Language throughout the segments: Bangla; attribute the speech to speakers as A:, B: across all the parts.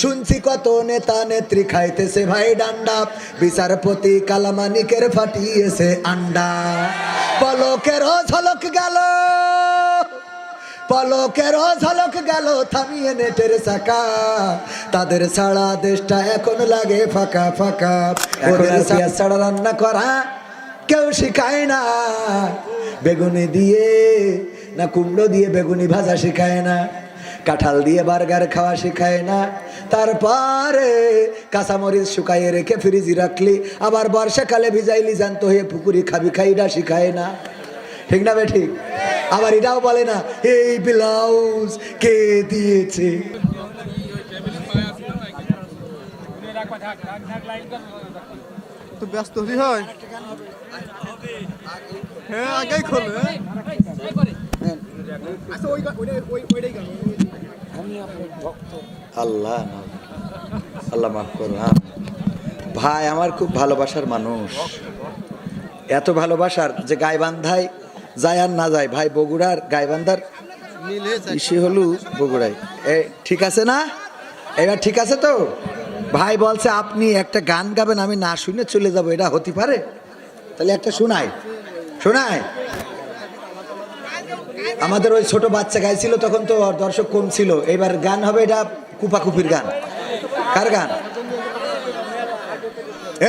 A: শুনছি কত নেতা নেত্রী খাইতেছে ভাই ডান্ডা। বিচারপতি কালামানিকের ফাটিয়েছে আন্ডা। পলকেরও ঝলক গেল। পলকেরও ঝলক গেল থামিয়ে নেটের চাকা। তাদের ছাড়া দেশটা এখন লাগে ফাঁকা ফাঁকা। ওদের ছাড়া রান্না করা কেউ শিখায় না। বেগুনি দিয়ে না কুমড়ো দিয়ে বেগুনি ভাজা শিখায় না। কাঁঠাল দিয়ে বার্গার খাওয়া শেখায় না। তারপরে কাঁচামরিচ শুকাইয়ে রেখে ফ্রিজি রাখলি আবার বর্ষাকালে ভিজাইলি জানতো হয়ে পুকুরি খাবি খাইটা শিখায় না। ঠিক না ঠিক আবার এটাও বলে না এই ব্লাউজ কে দিয়েছে?
B: তো ব্যস্ত হলি হয়? হ্যাঁ আগেই খোল হ্যাঁ।
A: আল্লাহ না আল্লাহ মাফ করো ভাই, আমার খুব ভালোবাসার মানুষ। এত ভালোবাসার যে গাইবান্ধায় যায় আর না যায়। ভাই, বগুড়ার গাইবান্ধার ইসে হলু বগুড়ায়। এ, ঠিক আছে না? এবার ঠিক আছে তো? ভাই বলছে, আপনি একটা গান গাবেন, আমি না শুনে চলে যাব। এটা হতে পারে? তাহলে একটা শোনাই। শোনাই? আমাদের ওই ছোট বাচ্চা গাইছিল, তখন তো দর্শক কম ছিল। এবার গান হবে এটা কুপাকুপির গান। কার গান?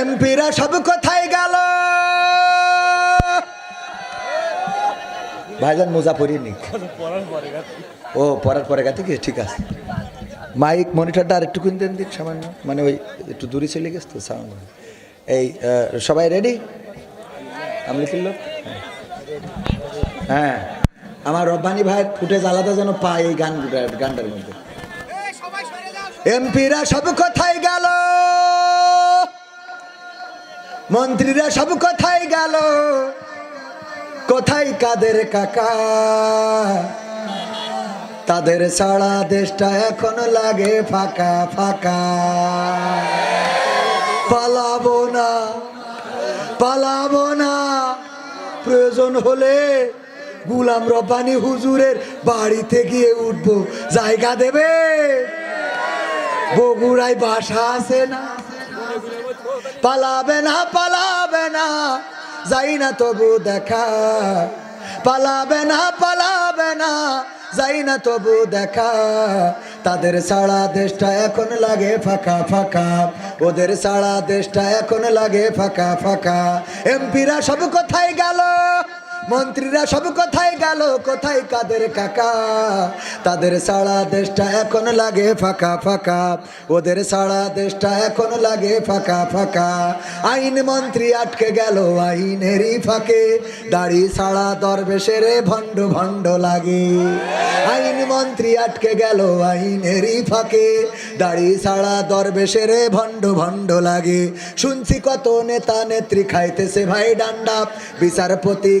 A: এমপিরা সব কোথায় গেল? ভাইজান মোজা পরিনি ও পড়ার পরে গেছে কি ঠিক আছে। মাইক, মনিটরটা আর একটু দেন দিক, সামান্য। মানে ওই একটু দূরে চলে গেছে তো, সাউন্ড। এই সবাই রেডি? আমি লিখিল হ্যাঁ। আমার রব্বানি ভাইয়ের ফুটেজ আলাদা যেন পায় এই গান গানটার মধ্যে। এমপিরা সব কোথায় গেল। মন্ত্রীরা সব কোথায় গেল। কোথায় কাদের কাকা? তাদের সারা দেশটা এখন লাগে ফাঁকা ফাঁকা। পালাবো না পালাবো না। প্রয়োজন হলে গুলাম রব্বানি হুজুরের বাড়িতে গিয়ে উঠবো। জায়গা দেবে? বগুড়ায় বাসা আছে না? পালাবে না পালাবে না, যাই না তবু দেখা। পালাবে না পালাবে না, যাই না তবু দেখা। তাদের সারা দেশটা এখন লাগে ফাঁকা ফাঁকা। ওদের সারা দেশটা এখন লাগে ফাঁকা ফাঁকা। এমপিরা সব কোথায় গেল? মন্ত্রীরা সব কোথায় গেল, কোথায় কাদের কাকা? তাদের সারা দেশটা এখন লাগে ফাঁকা ফাঁকা। ওদের সারা দেশটা এখন লাগে ফাঁকা ফাঁকা। আইন মন্ত্রী আটকে গেল, আইনেরই ফাঁকে। দাড়ি সারা দরবেশের ভণ্ড ভণ্ড লাগে। আইন মন্ত্রী আটকে গেল, আইনেরই ফাঁকে। দাড়ি সারা দরবেশের ভণ্ড ভণ্ড লাগে। শুনছি কত নেতা নেত্রী খাইতেছে ভাই ডান্ডা। বিচারপতি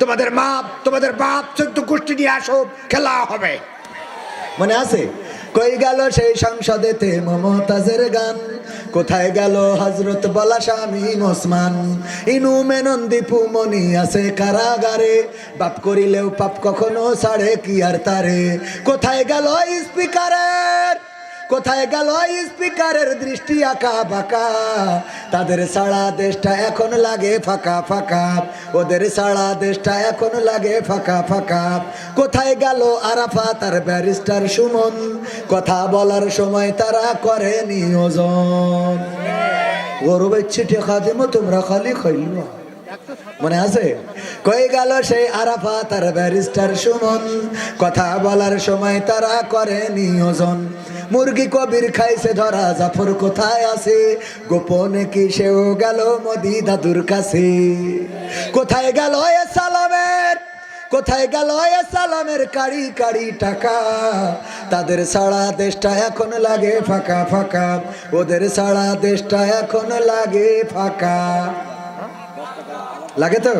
A: তোমাদের মা তোমাদের বাপ চোদ্দ গোষ্ঠী নিয়ে আসো, খেলা হবে। মনে আছে? কই গেল সেই সংসদেতে মমতাজের গান? কোথায় গেল হজরত বলা স্বামী ওসমান? ইনু মেনন দীপু মনি আছে কারাগারে। বাপ করিলেও পাপ কখনো ছাড়ে, কি আর তারে? কোথায় গেল স্পিকারের কোথায় গেল স্পিকারের দৃষ্টি আঁকা বাঁকা? তাদের সারা দেশটা এখন লাগে ফাঁকা ফাঁকা। ওদের সারা দেশটা এখন লাগে ফাঁকা ফাঁকা। কোথায় গেল আরাফা তার ব্যারিস্টার সুমন? কথা বলার সময় তারা করে নিয়োজন। গরু বেচ্ছে টেকা দেবো তোমরা খালি খাইল মনে আছে? কই গেল সেই আরাফা তার ব্যারিস্টার সুমন? কথা বলার সময় তারা করে নিয়োজন। মুরগি কবির খাইছে, ধরা জাফর কোথায় আছে? গোপনে কি সেও গেল মোদি দাদুর কাছে? কোথায় গেল এ সালামের? কোথায় গেল এ সালামের কাড়ি কাড়ি টাকা? তাদের সারা দেশটা এখন লাগে ফাঁকা ফাঁকা। ওদের সারা দেশটা এখন লাগে ফাঁকা। লাগে তো?